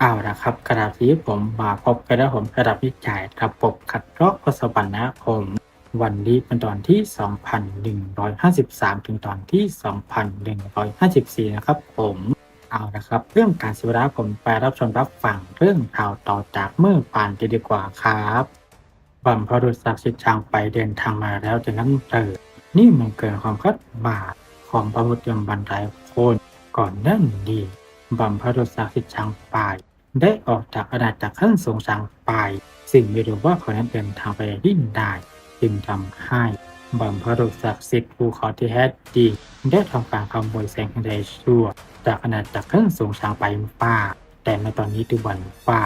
เอาละครับกระดาษที่ผมมาพบกันแล้วผมกระดาษวิจัยระบบขัดลอกทศวรรณนะผม วันนี้เป็นตอนที่ 2,153 ถึงตอนที่ 2,154 นะครับผมเอาละครับ เรื่องการเสียเวลาผมไปรับชมรับฟังเรื่องข่าวต่อจากเมื่อปานจะดีกว่าครับบัมพรุษศักดิ์สิทธิ์ช่างไปเดินทางมาแล้วจะนั้นเตินี่มันเกินความคาดหมายของพระพุทธยมบันไดโคนก่อนนั่นดีบัมพรุษศักดิ์สิทธิ์ช่างไป ได้ออกจากอาณาจักรขั้นสูงช่างไปสิ่งไม่รู้ว่าเขานั้นเดินทางไปที่ใดจึงทำให้บัมพรุษศักดิ์สิทธิ์ภูเขาที่แท้จริงได้ทำการขโมยแสงแดดชั่ว จากอาณาจักรขั้นสูงช้างไปป่า แต่ในตอนนี้ดูวันป่า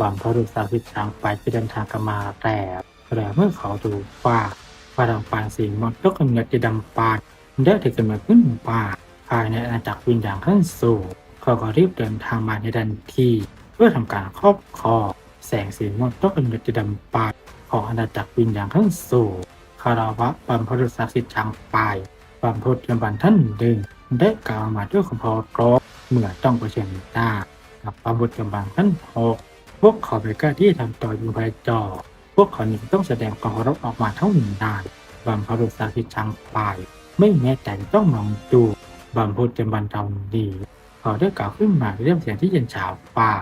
บัมพรุษสาสิทช้างไปจะเดินทางกันมาแต่แต่เมื่อเขาดูว่าพลังปานสีมอนก็กำเนิดจะดำปานได้ถึงกำเนิดขึ้นป่าภายในอาณาจักรวิญญาณขั้นสูงเขาก็รีบเดินทางมาในทันทีเพื่อทำการครอบครองแสงสีมอนก็กำเนิดจะดำปานของอาณาจักรวิญญาณขั้นสูงคาราวะบัมพรุษสาสิทช้างไปบัมพรุษยมบันท่านหนึ่งได้กล่าวมาด้วยคำพอรบเมื่อต้องเผชิญหน้ากับอาวุทธกำบังขั้นหกพวกเขาไม่กล้าที่ทำต่ออยู่ภายจอ พวกเขานึ่งต้องแสดงความเคารพออกมาเท่าหนึ่งได้บัมพรุษสาธิตชังปายไม่แม้แต่ต้องมองดูบัมพุทธบันเทาดี เขาได้กล่าวขึ้นมาเรื่องเสียงที่เย็นฉาวป่า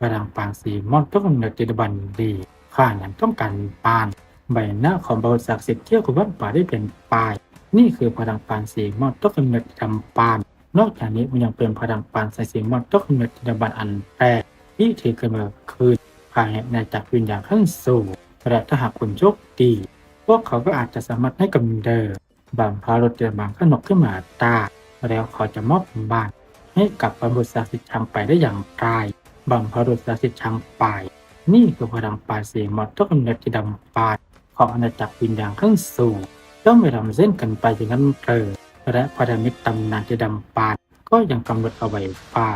พลังปางสีมอนต้องกำเนิดจิตบันดีข้านั้นต้องการปาน ใบหน้าของบริศักดิ์สิทธิ์เที่ยวกับวัดป่าได้เป็นปลาย นี่คือพลังปานสีมอนต้องกำเนิดจำปาน นอกจากนี้มันยังเป็นพลังปานสายสีมอนต้องกำเนิดจำบันอันแปลกที่ถือกำเนิดคืนภายในจักรวิญญาณขั้นสูงและถ้าหากคุณโชคดี พวกเขาก็อาจจะสามารถให้กำเนิดบางพารถเจอบางขนกขึ้นมาตาแล้วเขาจะมอบบ้านให้กับบรรพุศักดิ์สิทธิ์ชังไปได้อย่างไร บางพารถศักดิ์สิทธิ์ชังไปนี่คือพลังปานสีมอนต้องกำเนิดที่ดำปานของอาณาจักรวิญญาณขั้นสูงต้องไปทำเส้นกันไปอย่างนั้นเลยและพันธมิตรตำนานที่ดำปานก็ยังกำหนดเอาไว้ว่า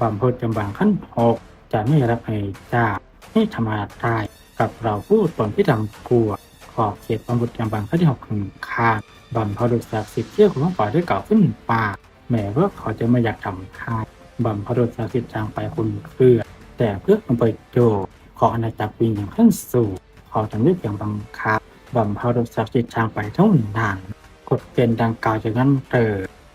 บำเพ็ญจำบางขั้นหกจะไม่รับให้จ้าให้ธรรมะได้กับเราผู้ตนที่ดำกลัวขอบเขตบำเพ็ญจำบางขั้นที่หกถึงข้างบำเพ็ญศักดิ์สิทธิ์เที่ยวของฝ่ายได้กล่าวขึ้นป่าแม้ว่าเขาจะไม่อยากทำท่า บำเพ็ญศักดิ์สิทธิ์จางไปคุณเพื่อ แต่เพื่อความประโยชน์ของอาณาจักรวิญญาณขั้นสูงขาจะไม่เพียงบังคับบัมพารุศักดิ์สิทธิ์ช้างไปเท่านั้นกฎเกณฑ์ดังกล่าวจากนั้นเติ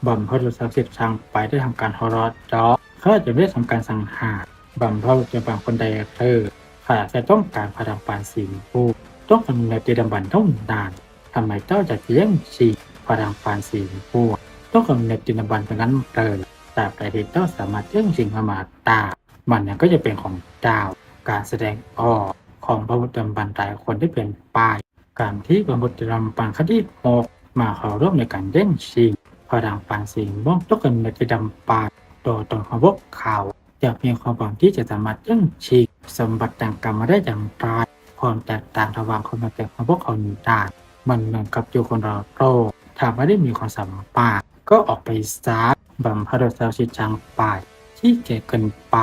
บัมพารุศักดิ์สิทธิ์ช้างไปได้ทำการฮอรอดจอเขาจะไม่ได้ทำการสังหารบัมพารุจะบางคนใดเตอร์ขณะจะต้องการพลังปานสีผู้ต้องกำเนิดเจดบันเท่านั้นทำไมเจ้าจะแย่งชิงพลังปานสีผู้ต้องกำเนิดเจดบันเป็นนั้นเติแต่แต่ที่เจ้าสามารถแย่งชิงพมาตามันนั้นก็จะเป็นของเจ้าการแสดงออกของพระพุทธบันหลายคนที่เป็นป้าย การที่บรรพุทธรำปังคดีหกมาเข้าร่วมในการเล่นชิงพลังปังสิงบ้องต้องกันในจะดำปาตัวตนของพวกเขาจะมีความหวังที่จะสามารถเล่นชิงสมบัติต่างกรรมมาได้อย่างไรความแตกต่างระหว่างคนมาแต่ของพวกเขาหนึ่งต่างมันเหมือนกับอยู่คนเราโตถ้าไม่ได้มีความสัมพันธ์ก็ออกไปซา บัมพระดาชิจังปาย ที่เก่เกินไป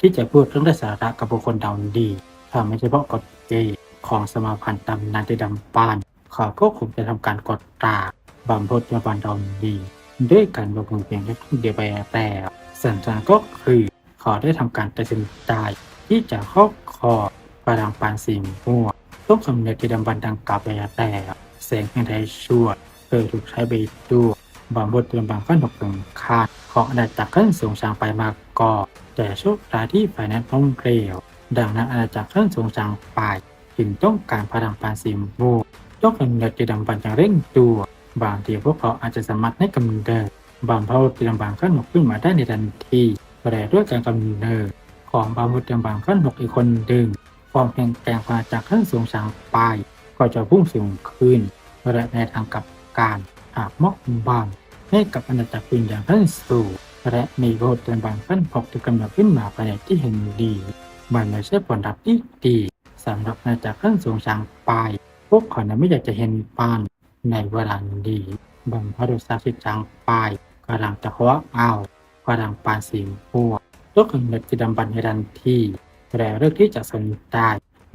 ที่จะพูดเรื่องไร้สาระกับบุคคลดาวดีถ้าไม่เฉพาะกฎเกณฑ์ของสมาพันธ์ตำนานที่ดำปานเขาก็คงจะทำการกดตราบำพดมาบันดอนดี ด้วยการลงมือเพียงแค่เดียวไปแต่สัญญาก็คือขาได้ทำการตัดสินใจที่จะครอบครองพลังปานสีม่วต้องสำเร็จที่ดำบันดังกล่าวไปแต่แสงแห่งไทยชั่วเคยถูกใช้ไปดู บางบทเตรียมบางขั้นหกถึงคาดของอาณาจักขั้นสูงสางไปมาก่อแต่โชคร้ายที่ฝ่ายนั้นต้องเกลียว ดังนั้นอาณาจักรขั้นสูงสางไปจึงต้องการพลังปานสีม่วต้องกำเนิดที่ดำบันอย่างเร่งตัว บางทีพวกเขาอาจจะสามารถให้กำเนิดบางพราที่ดำบันขั้นหกขึ้นมาได้ในทันทีแต่ด้วยการกำเนิดของบางบุตรบันขั้นหกอีกคนดึงความเปลี่ยนแปลงมาจากขั้นสูงสางไปก็จะพุ่งสูงขึ้นและในทางกับการหากมอกบาง ให้กับอาณาจักรวิญญาณขั้นสูงและมีโบสถ์บางขั้นพกที่กำเนิดขึ้นมาภายในที่เห็นดีมันไม่ใช่ผลลัพธ์ที่ดีสำหรับอาณาจักรขั้นสูงสางไปพวกเขานั้นไม่อยากจะเห็นปานในเวลาดีบางพระดุษย์สิจางปายกำลังจะคว้าเอากำลังปานสีมัวตัวกำเนิดที่ดำบันในดันทีแต่เลือกที่จะสนใจ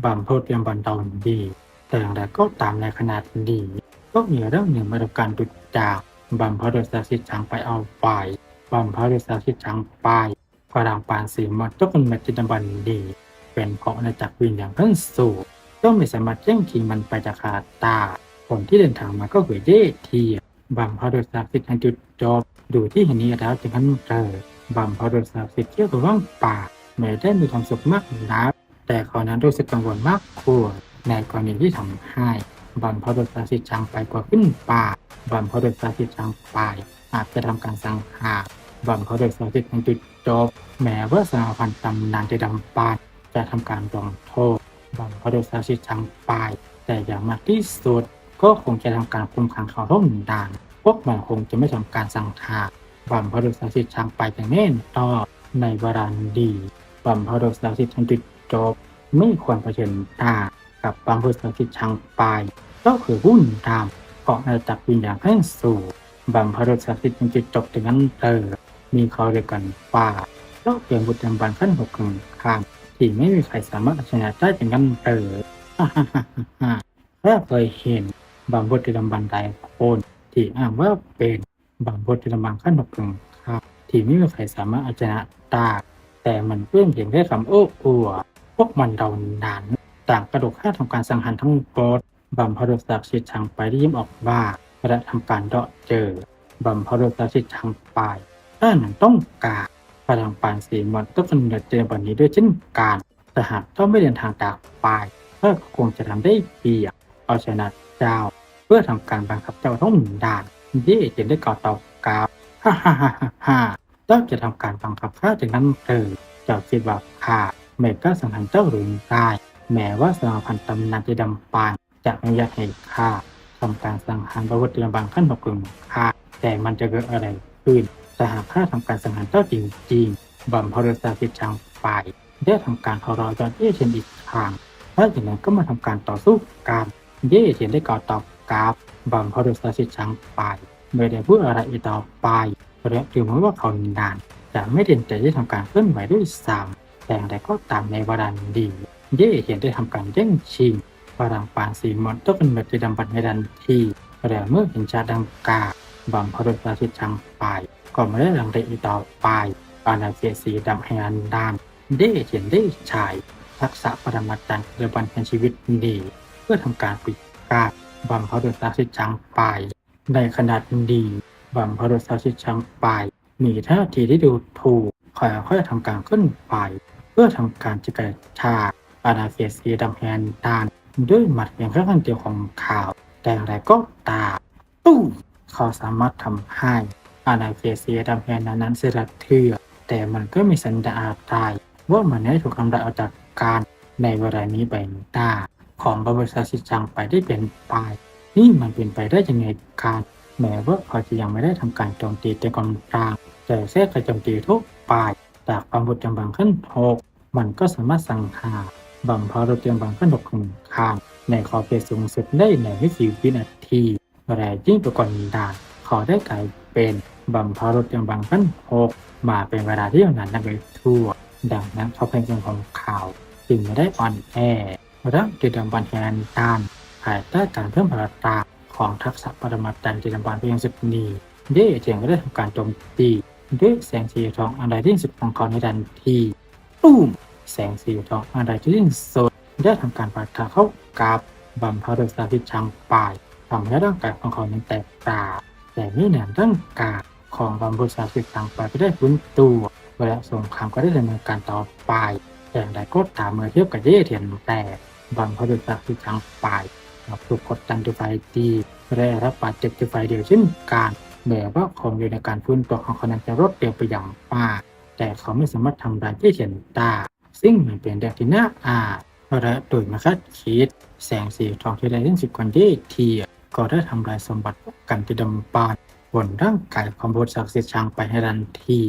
บำเพ็ญเตรียมบันดอนดี แต่อย่างไรก็ตามในขนาดดี ก็มีเรื่องหนึ่งมาดูการดุจจาก บัมพระดุษย์สิจางไปเอาไปบัมพระดุษย์สิจางไปพลังปานสีมอนต้องเป็นแมจินบันดี เป็นเพราะอาณาจักรวิญญาณขั้นสูงต้องไม่สามารถแย่งชิงมันไปจากคาตา คนที่เดินทางมาก็คือเย่ทีบัมพารุศักดิ์สิทธิ์อันจุดจบดูที่เห็นนี้แล้วจึงขั้นเจอบัมพารุศักดิ์สิทธิ์เที่ยวกับว่างป่าไม่ได้มีความสุขมากนักแต่เขานั้นรู้สึกกังวลมากควรในกรณีที่ทำให้บัมพารุศักดิ์สิทธิ์จางไปกว่าขึ้นป่า บัมพารุศักสิทธิ์จางไปอาจจะทำการสังหารบัมพารุศักสิทธิ์อันจุดจบแม้ว่าสมพันธ์ตำนานจะดำปานจะทำการลงโทษบัมพารุศักสิทธิ์จางไปแต่อย่างมากที่สุดก็คงจะทำการคุมขังเขาร่มด่านพวกมันคงจะไม่ทำการสังหารบัมพารุศักสิทธิ์จางไปอย่างแน่นอนในวารานดีบัมพารุศักสิทธิ์อันจุดจบไม่ควรเผชิญหน้ากับบัมพารุศักสิทธิ์จางไปก็คือหุ้นดำ เกาะในจักรวิญญาณขั้นสูงบัมพรุศักดิ์สิทธิ์อันจุดจบถึงนั้นเตอมีเขาเรียกกันว่าเจ้าเปลี่ยนบุตรบันขั้นหกกึ่งข้างที่ไม่มีใครสามารถชนะได้ถึงนั้นเตอฮ่าฮ่าฮ่าฮ่าถ้าเคยเห็นบางบทที่ดำบันใดคนที่อ้างว่าเป็นบางบทที่ดำบันขั้นหกกึ่งข้างที่ไม่มีใครสามารถชนะได้แต่มันเพื่อนเพียงแค่คำโอ้อวดพวกมันเรานั้นต่างกระโดดข้าทำการสังหารทั้งหมด บัมพารุศักดิ์สิทธิ์ชังไปได้ยิ้มออกว่าและทำการเดาะเจอ บัมพารุศักดิ์สิทธิ์ชังไปถ้าหนังต้องการพลังปานสีมอนต้องกำเนิดเจอแบบนี้ด้วยเช่นกันแต่หากเจ้าไม่เดินทางจากไปก็คงจะทำได้เปียกเอาชนะเจ้า เพื่อทำการบังคับเจ้าต้องด่านเย่เจะได้ก่อต่อกาบฮ่าฮ่าฮ่าฮ่าเจ้าจะทำการบังคับข้าจากนั้นเถิดเจ้าคิดว่าข้าไม่กล้าสังหารเจ้าหรือได้แม้ว่าสมาพันธ์ตำนานจะดำปาน จะไม่อยากให้ข้าทำการสังหารประวัติบางขั้นบกึ่งข้าแต่มันจะเกิดอะไรขึ้นแต่หากข้าทำการสังหารเจ้าจริงๆบัมพรุษาสิจังไปได้ทำการทรยศเย่เชนอีกครั้งถ้าอย่างนั้นก็มาทำการต่อสู้กันเย่เชนได้ก่อตอบกราบบัมพรุษาสิจังไปไม่ได้พูดอะไรอีกต่อไปและถึงแม้ว่าเขานานจะไม่เด่นใจที่ทำการเคลื่อนไหวด้วยซ้ำแต่อย่างไรก็ตามในวารันดี เย่เห็นได้ทำการแย่งชิง พลังปานสีมอนต้องเป็นแบบจะดำบันในทันที่แต่เมื่อเห็นชาดังกาบัมพารุษาสิจังไปก็ไม่ได้ลังเลอีต่อไปอาณาเขตสีดำแห่งอันดานได้เห็นได้ฉายทักษะปรมาจารย์เรือบันแห่งชีวิตดีเพื่อทำการปิดกาบัมพารุษาสิจังไปในขนาดดีบัมพารุษาสิจังไปมีท่าทีที่ดูถูกค่อยๆทำการขึ้นไป เพื่อทำการจิกระชากอาณาเขตสีดำแห่งอันดาน ด้วยหมัดเพียงแค่ข้างเดียวของข่าว แต่อย่างไรก็ตามตู้เขาสามารถทำให้อาณาเขตเสียดำแพนนั้นเสด็จเทือกแต่มันก็มีสัญญาตาย ว่ามันได้ถูกทำลายออกจากการในเวลานี้ไปตาของบริษัทสิจังไปได้เป็นไป นี่มันเป็นไปได้ยังไงการแม้ว่าเขาจะยังไม่ได้ทำการโจมตีแต่ก่อนกลางแต่แทรกการโจมตีทุกปลายจากความบุญจำบังขึ้นหกมันก็สามารถสังหาร บัมพารุเตียงบังขึ้นหกของข้าง ในขอบเขตสูงสุดได้ในไม่กี่วินาทีแต่ยิ่งกว่านี้ได้ขอได้กลายเป็นบัมพารถยังบังขั้นหกมาเป็นเวลาที่ยาวนานนับไปทั่ว ดังนั้นเขาเป็นเรื่องของข่าวจึงไม่ได้อ่อนแอรักจิตดำบันแทนต้านภายใต้การเพิ่มพลังตาของทักษะปรมาจารย์จิตดำบันเพียงสิบนีเย่เจียงก็ได้ทำการโจมตีด้วยแสงสีทองอันใดที่สิบของเขาในทันทีตุ้ม แสงสีทองอันใดที่สิ้นสุดได้ทำการปะทะเข้ากับบัมพารสาทิชังปายทำให้ร่างกายของเขานั้นแตกตาแต่ไม่นานร่างกายของบำรุษสาสิต่างไปก็ได้ฟื้นตัวและสงครามก็ได้ดำเนินการต่อไปแต่อย่างไรก็ตามเมื่อเทียบกับเย่เทียนแต่บำรุษสาสิต่างปกับถูกกดดันด้วยไฟตีและรับบาดเจ็บด้วยไฟเดียวเช่นกันแม้ว่าความเร็วในการฟื้นตัวของเขานั้นจะรวดเร็วไปอย่างมากแต่เขาไม่สามารถทำลายเย่เทียนได้ ซึ่งมันเป็นเรื่องที่น่าอายและโดยม่คาดคิด แสงสีทองที่ได้ที่สิบกว่าเย่เทียก็ได้ทำลายสมบัติกันที่ดำบานบนร่างกายของบทศักดิ์สิทธิ์ช้างไปให้ทันที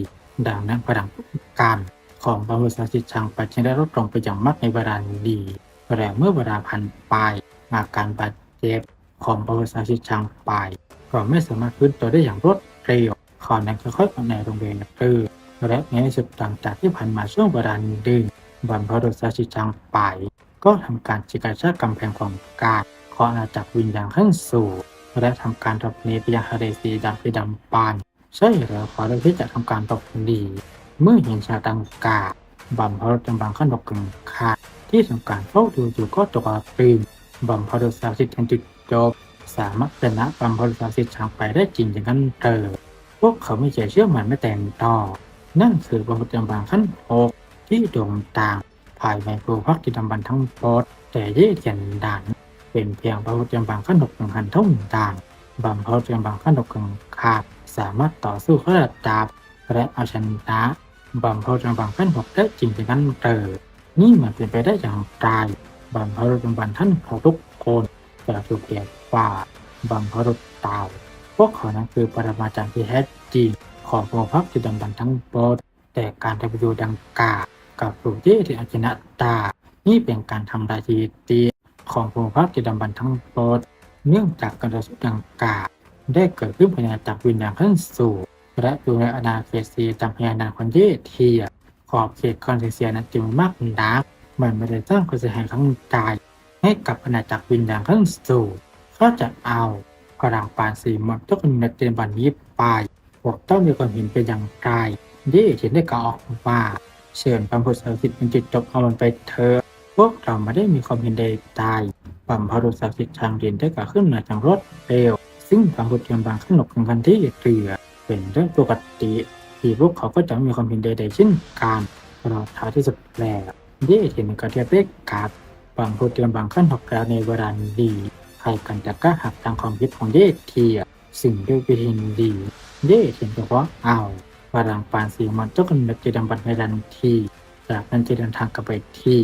ดังนั้นพลังการของบทศักดิ์สิทธิ์ช้างไปจึงได้ลดลงไปอย่างมากในเวลาดีแต่เมื่อเวลาผ่านไปอาการบาดเจ็บของบทศักดิ์สิทธิ์ช้างไปก็ไม่สามารถฟื้นตัวได้อย่างรวดเร็วขอนั้นค่อยๆออกในโรงเรียนคือและในสุดหลังจากที่ผ่านมาช่วงเวลาดึง บัมพารุษาชิจังไป ก็ทำการจิกาชากกำแพงของการขออาณาจักรวิญญาณขั้นสูงและทำการหลบหนีไปยังทะเลสีดำไปดำปานใช่แล้วขอเลือกที่จะทำการหลบหนีเมื่อเห็นชาตังกาบำพรจำบังขั้นดอกกึ่งขาดที่ทำการเฝ้าดูอยู่ก็ตกตื่นบำพรสาวสิทธิ์ทันจุดจบสามารถชนะบำพรสาวสิทธิ์ทางไปได้จริงอย่างนั้นเตอพวกเขาไม่เชื่อเชื่อมันไม่แต่งต่อ นั่นคือบำพรจำบังขั้นหก ที่โด่งดังภายในภูพักกิจำบันทั้งหมดแต่เย่เจียนดันเป็นเพียงบำพรจำบังขั้นหกหนึ่งพันเท่าดันบำพรจำบังขั้นหกกึ่งขาดสามารถต่อสู้ขระดับและเอาชนะบัมเพาจังบังขั้นหกได้จริงอย่างนั้นเตอนี่มันเป็นไปได้อย่างไรบัมเพาจังบังท่านเขาทุกคนจะถูกเรียกว่าบัมเพารุเต่าพวกเขานั้นคือปรมาจารย์ที่แท้จริงของโมพักจุดดำบันทั้งหมดแต่การทำประโยชน์ดังกล่าว กับผู้ที่ที่อาชนะตา นี่เป็นการทำลายสถิติของโมพักจุดดำบันทั้งหมดเนื่องจากการต่อสู้ดังกล่าวได้เกิดขึ้นภายในจักรวิญญาณขั้นสูงและอยู่ในอาณาเขตสีจำพยานาคนที่เทียขอบเขตคอนเซียนั้นจึงมากนักมันไม่ได้สร้างความเสียหายข้งกายให้กับอาณาจักรวิญญาณขั้นสูงก็จะเอาพลังปานสีหมดทุกคนในเตนบันนี้ไปพวกเจ้ามีความเห็นเป็นอย่างไรที่เห็นได้กล่าวออกว่า เชิญพระพุทธศาสนิเป็นจุดจบเอามันไปเถอะพวกเราไม่ได้มีความเห็นใดตายบัมพรุษศักดิ์สิทธิ์ทางเรียนได้กล่าวขึ้นมาอย่างรวดเร็ว ซึ่งบางบทเรียนบางขนบของกันที่เรือเป็นเรื่องปกติที่พวกเขาก็จะมีความเห็นใดๆเช่นกันตลอดท้ายที่สุดแล้วเย่เห็นกระเทียบเรียกกับบางผู้เตรียมบางขั้นหกแล้วในเวลาดีใครกันจะกล้าหักตามความคิดของเย่เทียสิ่งด้วยวิธีดีเย่เห็นเฉพาะเอา พลังปานสีมันต้องกำเนิดจดำบันในทันทีจากนั้นจะเดินทางกลับไปที่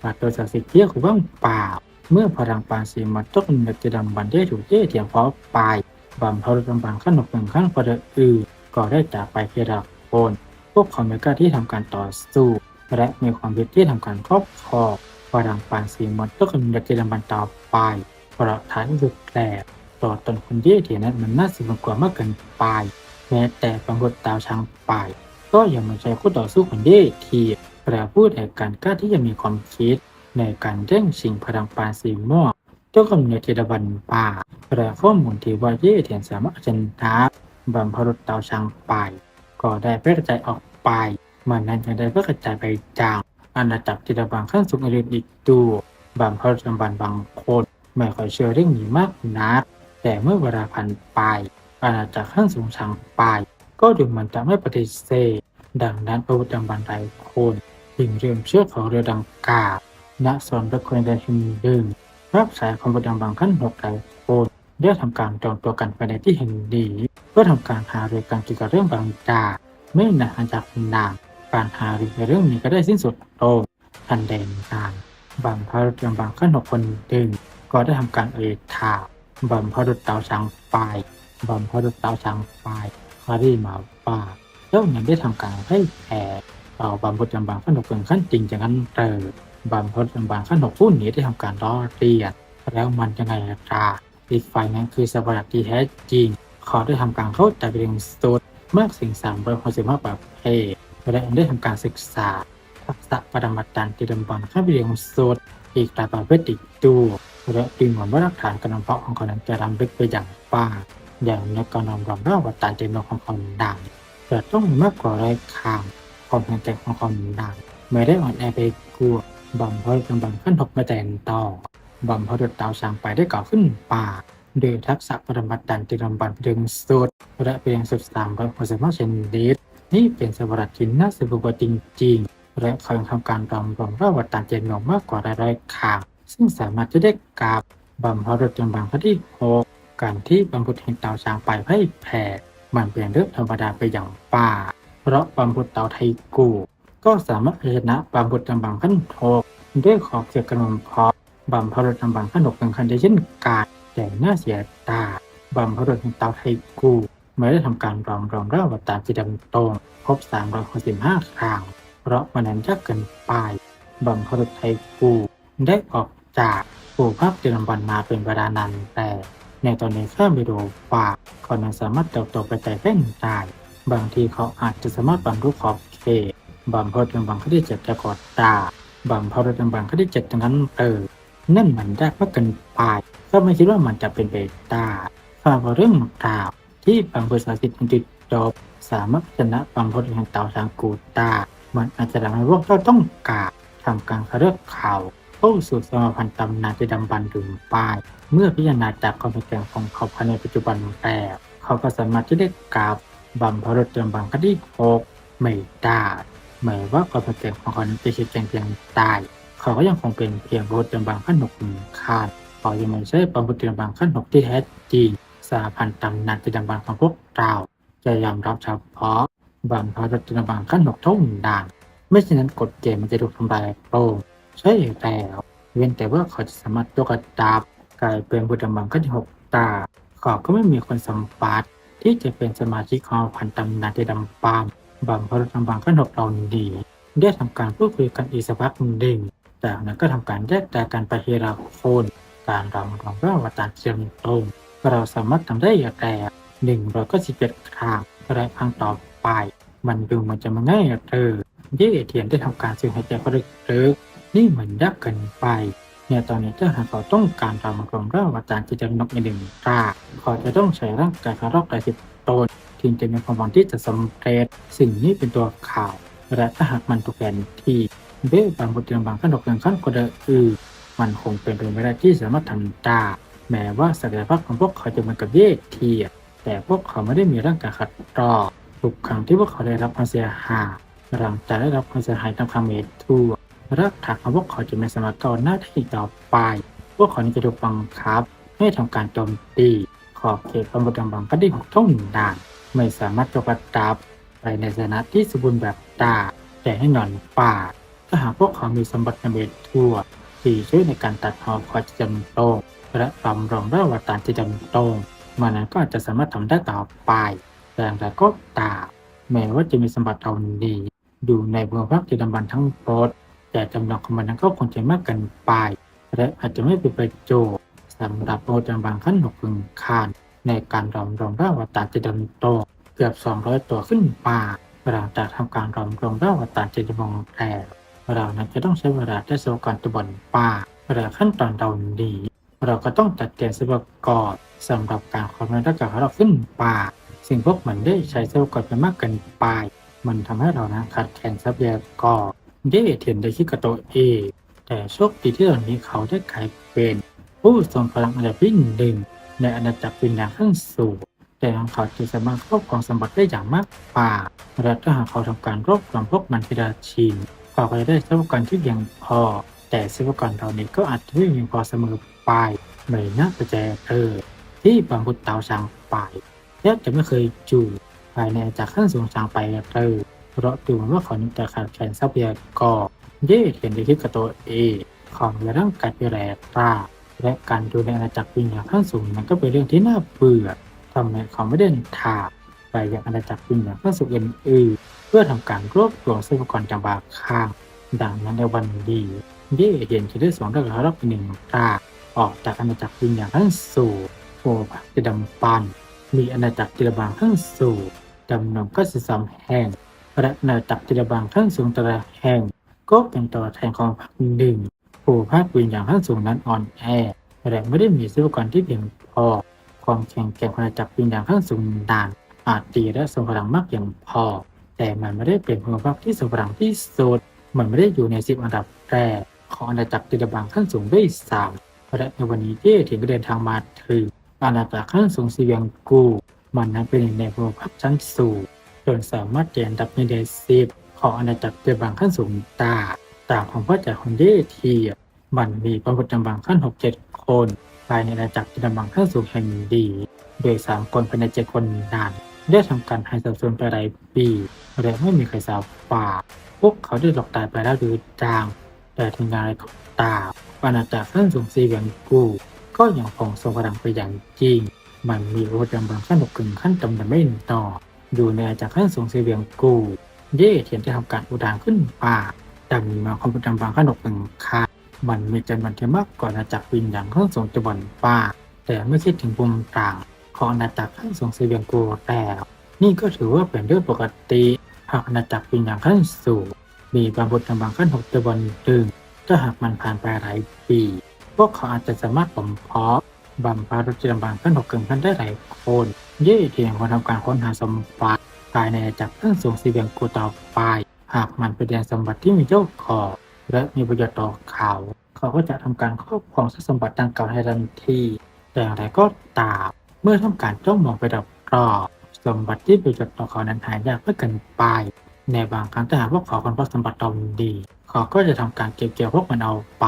ปาตัวศักสิทธิ์เที่ยวคือว่างเปล่า เมื่อพลังปานสีมันต้องกำเนิดจดำบันได้ถูกเย่เทียมเพราะไปบำเพ็ญกำบังขั้นหกหนึ่งขั้นประเดอื่นก็ได้จากไปเพียงคนพวกเขาไม่กล้าที่ทำการต่อสู้ และมีความคิดที่ทำการครอบครองพลังปานสีมดก็กำลังจะดำบันต่อไปเพราะทายที่สุดแหลกต่อตนคนที่เทียนั้นมันน่าสิบกว่ามากเกินไป แม้แต่บางคนดาวช้างไปก็ยังไม่ใช่คู่ต่อสู้คนที่เทียแต่ผู้ใดการกล้าที่จะมีความคิด ในการแย่งชิงพลังปานสีม่วงเจ้ากำเนิดเจดบันป่าและข้อมูลที่ว่าเย่เทียนสามารถชนะบัมพรุษตาช้างไปก็ได้แพร่กระจายออกไปมันนั้นยังได้แพร่กระจายไปจางอาณาจักรเจดบันขั้นสูงอื่นอีกตัวบัมพรุษบันบางคนไม่ค่อยเชื่อเรื่องนี้มากนักแต่เมื่อเวลาผ่านไป อาณาจักรขั้นสูงช้างไป ก็ดูเหมือนจะไม่ปฏิเสธ ดังนั้นพระพุทธบันหลายคนจึงเริ่มเชื่อเขาเรือดังกล่าวณสวนพระคนแดนหินดึงรับสายของบดังบางขั้นหกหลายคนได้ทำการจองตัวกันไปในที่แห่งดีเพื่อทำการหารือกันเกี่ยวกับเรื่องบางอย่างไม่นานจากนานการหาเรือในเรื่องนี้ก็ได้สิ้นสุดลงทันใดนั้นบางพระรุตบางขั้นหกคนดึงก็ได้ทำการเอ่ยถามบัมพรุษเตาช้างป บัมพรุษเตาช้างปลายคารีมาว่าเจ้านั้นได้ทำการให้แพ้เอาบัมพรุษบางขั้นหกคนขั้นจริงจากนั้นเติบัมพรุษบางขั้นหกผู้นี้ได้ทำการล้อเลียนแล้วมันยังไงล่ะครับอีกฝ่ายนั้นคือสวัสดีแท้จริงเขาได้ทำการเข้าใจเป็นสุดมากสิ่งสามโดยความสามารถแบบเพศและได้ทำการศึกษาทักษะปรมาจารย์ที่ดำบันข้าเรียนสุดอีกหลาประเภทติดตัวและดึงหวังว่าหลักฐานการนำเพาะของเขานั้นจะรำลึกไปอย่างป้า อย่างในการนำรำเล่าวัตารเจนของเขาดังแต่ต้องมากกว่าไรายคางความแข็งแกร่งของเขาดังไม่ได้อ่อนแอไปกลัวบัมเพราะกำบังขั้นหกมาแต่นต่อบัมพดุดดาวช้างไปได้ก่อขึ้นป่าโดยทักษะปรมัตดันติรมบันเพียงสุดและเพียงสุดสามร้อยความสมาเช่นเดชนี่เป็นสวัสดิ์ที่น่าสืบกว่าจริงๆ และเคยทำการรำรองราวัตตันเจนงมากกว่าหลายๆครั้งซึ่งสามารถจะได้กราบบัมพดุดจนบางข้อที่หก การที่บัมพุดเห็นดาช้างไปให้แผ่มันเป็นเรื่องธรรมดาไปอย่างป่า เพราะบัมพุดดาไทยกู ก็สามารถชนะบัมพุดจำบางขั้นโทด้วยขอบเกี่ยกับนมพอบัมพรุษทำบังขั้นกเป็นคันได้เช่นการแต่หน่าเสียตาบัมพรุษเต่าไทยกูไม่ได้ทำการรองรองเล่าวตารจิดำตรงครบสามร้อยหกสิบห้าครั้งเพราะมันนั้นยากเกินไปบัมพรุไทยกูได้ออกจากปูภาพจิดำบันมาเป็นเวลานานแต่ ในตอนนี้ข้าไม่รู้ว่าเขานั้นสามารถเติบโตไปแต่แค่ได้บางทีเขาอาจจะสามารถบรรลุขอบเขตบัมพรุษเป็นบางคดีเจ็ดจะกอดตาบัมพรุษเป็นบางคดีเจ็ดดังนั้นเออนั่นมันยากมากเกินไปก็ไม่คิดว่ามันจะเป็นไปได้ข้าว่าเรื่องราวที่บางบริษัทติดจุดจบสามารถชนะความพดแห่งเต่าทางกูตามันอาจจะทำให้พวกเจ้าต้องกาทำการเขาเลือกเขา เข้าสู่สมาพันธ์ตำนานที่ดำบันดึงป้าย เมื่อพิจารณาจากความเป็นแก่ของเขาภายในปัจจุบันแล้วเขาก็สามารถที่ได้กราบบัมพรุษจนบางคดีโกไม่ได้หมายว่าความเป็นแก่ของเขานั้นจะคิดแก่งเพียงตายเขาก็ยังคงเป็นเพียงบุตรจนบางขั้นหกหนึ่งคาดเขายังไม่ใช่ปบุตรจนบางขั้นหกที่แท้จริงสาพันธ์ตำนานที่ดำบันของพวกเราจะยอมรับเฉพาะบัมพรุษจนบางขั้นหกเท่านั้นไม่เช่นนั้นกฎเกมมันจะถูกทำลายโปร่ง ใช่แล้วเว้นแต่ว่าเขาจะสามารถยกระดับกลายเป็นบุตรบังขั้นที่หกตาเขาก็ไม่มีคนสัมปัตที่จะเป็นสมาชิกของพันตำนานที่ดำปามบัมพรุษบังขั้นหกเราดีได้ทำการพูดคุยกันอีกสักพักหนึ่งจากนั้นก็ทำการแยกจากกันไปทีละคนการรำรองว่าวัตารเชียงตรงเราสามารถทำได้อย่างแรหนึ่งเราก็สิบเจ็ดครั้งและครั้งต่อไป มันดูมันจะมาง่ายเธอเย่เทียนได้ทำการสื่อหายใจเขาลึก นี่มือนยากเกินไป เนี่ยตอนนี้ถ้าหากเขาต้องการทำกลมร่างอาจารย์จะจำนกในหนึ่งราเขาจะต้องใช้ร่างกายเขารอบหลายสิบตนถึงจะมีความหวังที่จะสำเร็จสิ่งนี้เป็นตัวข่าวและถ้าหากมันถูกแผนที่เบ้บางบทเรียนบางขั้นดอกเรียนขั้นกว่าเดิมอือมันคงเป็นไปไม่ได้ที่สามารถทำได้แม้ว่าศักยภาพของพวกเขาจะเหมือนกับเย่เทียแต่พวกเขาไม่ได้มีร่างกายขัดรอทุกครั้งที่พวกเขาได้รับความเสียหายหลังจากได้รับความเสียหายตามคำเมทัว รักถักองพวกเขาจะไม่สามารถต่อหน้าที่ต่อไป พวกเขานี้จะถูกบังคับ ให้ทำการโจมตีขอบเขตความบดบังก็ได้หกท่องด่าน ไม่สามารถจะประดับไปในสถานะที่สมบูรณ์แบบตาแต่ให้นอนป่า ถ้าหากพวกเขามีสมบัติในเมทัวที่ช่วยในการตัดหอคอยจำตรงและปรับรองได้ว่าตารจะจำตรงมันนั้นก็อาจจะสามารถทำได้ต่อไปแต่อย่าก็ตามแม้ว่าจะมีสมบัติเอาดีอยู่ในเมืองพักจิดำบันทั้งหมด แต่จำนวนของมันนั้นก็คงจะมากเกินไป และอาจจะไม่เป็นประโยชน์สำหรับโปรจำบางขั้นหกพึงคานในการรอมรองร่างวัตารจะดำโตเกือบ 200 ตัวขึ้นมาหลังจากทำการรอมรองร่างวัตารจะดำรงแล้วเรานั้นจะต้องใช้เวลาได้สวกันตะบนป่าและขั้นตอนเดาดีเราก็ต้องจัดเตรียมทรัพยากรสำหรับการความร่างกายของเราขึ้นป่า สิ่งพวกมันได้ใช้ทรัพยากรไปมากเกินไป มันทำให้เรานั้นขาดแคลนทรัพยากร ได้เทียนได้คิดกับตัวเองแต่โชคดีที่ตอนนี้เขาได้กลายเป็นผู้ทรงพลังอันดับที่หนึ่งในอาณาจักรป็นางขั้นสูงแต่ของเขาจะสามารถครอบครองสมบัติได้อย่างมากกว่าและถ้าหากเขาทำการรวบรวมพวกมันทีละชินเขาก็จะได้ทรัพยากรที่เพียงพอ แต่ทรัพยากรเหล่านี้ก็อาจจะไม่เพียงพอเสมอไปไม่น่าจะแจเธอที่บางบุตรเตาช้างไปแทบจะไม่เคยจู่ภายในอาณาจักรขั้นสูงช้างไปเธอ เพราะดูเหมือนว่าขานี้จะขาดแคลนทรัพยากรเย่เห็นได้คิดกับตัวเอของในร่างกายแรกล้าและการดูในอาณาจักรวิญญาณขั้นสูงนั้นก็เป็นเรื่องที่น่าเบื่อทำไมเขาไม่เดินทางไปยังอาณาจักรวิญญาณขั้นสูงอื่นๆเพื่อทำการรวบรวมทรัพยากรจากบางข้างดังนั้นในวันดีเย่เห็นจะได้สองระดับรอบหนึ่งตาออกจากอาณาจักรวิญญาณขั้นสูงโอภักจะดำปัน มีอาณาจักรจิรบางขั้นสูงจำนวนก็สิสามแห่ง และในจักรจิรบางขั้นสูงต่ละแห่งก็เป็นตัวแทนของหนึ่งผู้ภาควิญญาณขั้นสูงนั้นอ่อนแอและไม่ได้มีทรัพยากรที่เพียงพอ ความแข็งแกร่งของอาณาจักรวิญญาณขั้นสูงด่าน อาจตีและทรงพลังมากอย่างพอ แต่มันไม่ได้เป็นภูมิภาคที่ทรงพลังที่สุดมันไม่ได้อยู่ในสิบอันดับแรกของอาณาจักรจิรบางขั้นสูงด้วยซ้ำและในวันนี้ที่ถึงเดินทางมาถึงอาณาจักรขั้นสูงซีเวียงกู มันนั้นเป็นหนึ่งในภูมิภาคชั้นสูง จนสามารถเจนอันดับในเดซิบของอาณาจักรเจบางขั้นสูงตาตามของพระจากคนเย่เทีมันมีพระพุทธบางขั้นหกเจ็ดคนภายในอาณาจักรเจบางขั้นสูงแห่งดี โดยสามคนภายในเจ็ดคนนั้นได้ทำการให้สับสนไปหลายปีและไม่มีใครทราบว่าพวกเขาได้หลอกตายไปแล้วหรือจาง แต่ถึงางไรก็ตาอาณาจักรขั้นสูงซีเวียงกูก็ยังคงทรงพลังไปอย่างจริง มันมีพระพุทธบางขั้นหกกึ่งขั้นตำนานไม่ต่อ อยู่ในอาจากขั้นสูงเสียเวียงกู เย่เทียนจะทำการอุดานขึ้นป่าแต่มีมาความประจำบางขนกหนึ่งคามันมีจำนวนเทมากกว่าอาณาจักรวิญญาณขั้นสูงตะวันป่า แต่ไม่คิดถึงปุ่มต่างของอาณาจักรขั้นสูงเสียเวียงกูแล้วนี่ก็ถือว่าเป็นเรื่องปกติหากอาณาจักรวิญญาณขั้นสูงมีบางบทบางขั้นหกตะวันดึงถ้าหากมันผ่านไปหลายปี พวกเขาอาจจะสามารถบ่มเพาะ บัมพารุจิลำบางขึ้นหกเกินกันได้หลายคน เย่เทียงคนทำการค้นหาสมบัติภายในจากเรื่องสูงสีเบียงกูต่อไป หากมันเป็นแดนสมบัติที่มีเจ้าของและมีประโยชน์ต่อเขา เขาก็จะทำการครอบครองทรัพย์สมบัติดังกล่าวให้ทันที แต่อย่างไรก็ตามเมื่อทำการจ้องมองไปดับรอบสมบัติที่ประโยชน์ต่อเขานั้นหายากเพื่อเกินไป ในบางครั้งถ้าหากว่าเขาคนพบสมบัติตอมดี เขาก็จะทำการเก็บเกี่ยวพวกมันเอาไป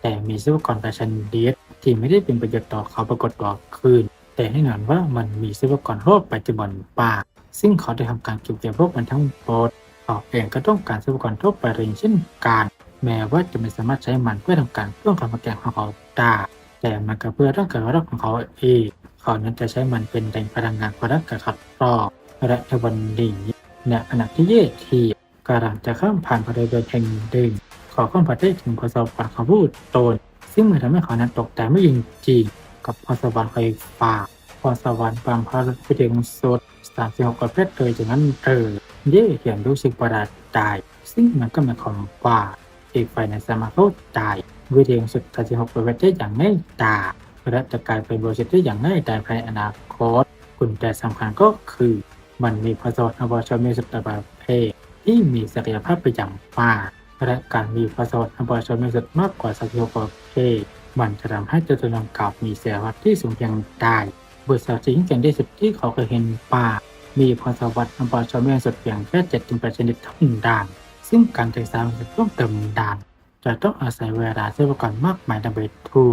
แต่มีทรัพยากรแฟชั่นเดส ที่ไม่ได้เป็นประโยชน์ต่อเขาปรากฏตัวขึ้น แต่ให้นอนว่ามันมีทรัพยากรโลกปัจจุบันป่าก ซึ่งเขาได้ทำการเก็บเกี่ยวพวกมันทั้งหมดเขาเองก็ต้องการทรัพยากรทั่วไปเองเช่นกันแม้ว่าจะไม่สามารถใช้มันเพื่อทำการเพื่อความแก่ของเขาได้แต่มันก็เพื่อต้องการรักของเขาเองเขานั้นจะใช้มันเป็นแรงพลังงานพลังการขัดรอบและในวันนี้ในขณะที่เย่ทีกำลังจะข้ามผ่านบริเวณแห่งหนึ่งขอค้นพบได้ถึงพรสวรรค์ของผู้ตน ซึ่งมันทำให้เขานั้นตกแต่ไม่ยิงจริงกับพรสวรรค์ไฟฟ้าพรสวรรค์บางพระพิเดงสดสามสิบหกประเภทเลยจากนั้นเออเย่เห็นรู้สึกประหลาดใจซึ่งมันก็หมายความว่าอีกฝ่ายในสมารถเข้าใจวิธีสุดสามสิบหกประเภทได้อย่างง่ายดายและจะกลายเป็นบริษัทได้อย่างง่ายดายภายในอนาคตกุญแจสำคัญก็คือ มันมีพรสวรรค์อวชมีสุดประเภทที่มีศักยภาพไปอย่างมาก และการมีพรสวรรค์อวชมีสุดมากกว่าสักยประเภทมันจะทำให้เจ้าตัวดังกล่ามีเสียวัตที่สูงเพียงได้บทสาวจริงเก่งที่สุดที่เขาเคยเห็นป่า มีพรสวรรค์อวชมีสุดเพียงแค่เจ็ดถึงแปดชนิดเท่านั้นซึ่งการศึกษามันจะต้องเติมด่าน จะต้องอาศัยเวลาใช้อุปกรมากมายดังไปทั่ว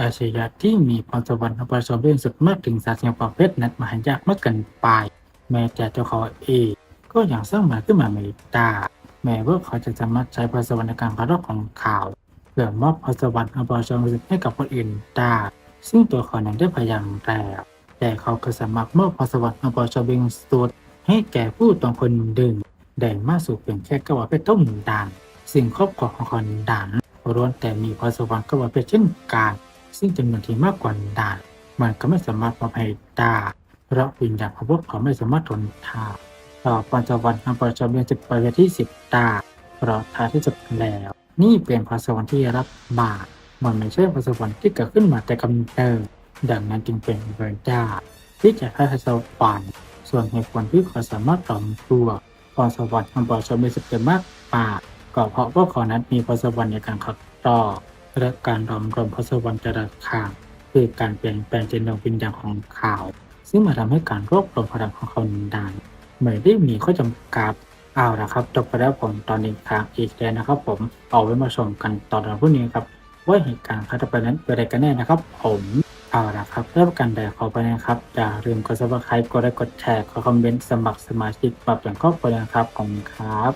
อาชญาที่มีพรสวรรค์อวชมีสุดมากถึงสามสิบประเภทนั้นมหายากมากเกินไป แม้แต่ตัวเขาเองก็ยังสร้างมันขึ้นมาไม่ได้ แม้ว่าเขาจะสามารถใช้พรสวรรค์ในการพารอดของเขาวเพื่อมอบพรสวรรค์อภรชมิให้กับคนอื่นได้ซึ่งตัวเขานั้นได้พยายามแล้วแต่เขาก็สามารถมอบพรสวรรค์อภรชมิสุดให้แก่ผู้ต้องคนดึงได้มากสู่เพียงแค่กว่าเพชรต้มดันสิ่งครอบครัวของคนดันล้วนแต่มีพรสวรรค์กว่าเพชรเช่นกันซึ่งจำนวนที่มากกว่าดันมันก็ไม่สามารถมอบให้ได้เพราะวิญญาณของพวกเขาไม่สามารถทนทาน ต่อปัญจวัรอำเภอจอมเรียนสิบไปเวที่สิบตาเพราะท้ายที่สุดแล้ว นี่เป็นพรสวรรค์ที่รับบาปมันไม่ใช่พรสวรรค์ที่เกิดขึ้นมาแต่กำเนิดดังนั้นจึงเป็นเวรดาที่จะให้พรสวรรค์ส่วนเหตุผลที่เขาสามารถหลอมตัวพรสวรรค์อำเภอจอมเรียนสิบเป็นมากปากก็เพราะวกเขานั้นมีพรสวรรค์ในการขัดต่อและการรอมรวมพรสวรรค์จะระคางคือการเปลี่ยนแปลงเจนดวงวิญญาณของเขา ซึ่งมาทำให้การรวบรวมพลังของเขานาน ไม่ได้มีข้อจำกัดเอาละครับจบไปแล้วผมตอนนี้ทางอีกแล้วนะครับ ผมเอาไว้มาชมกันตอนพรุ่งนี้ครับว่าเหตุการณ์ครั้งต่อไปนั้นเป็นอะไรกันแน่นะครับ ผมเอาละครับเริ่มกันแต่ขอไปนะครับอย่าลืมกดซับสไครต์กดไลค์กดแชร์กดคอมเมนต์สมัครสมาชิกปรับอย่างครอบครัวนะครับผมครับ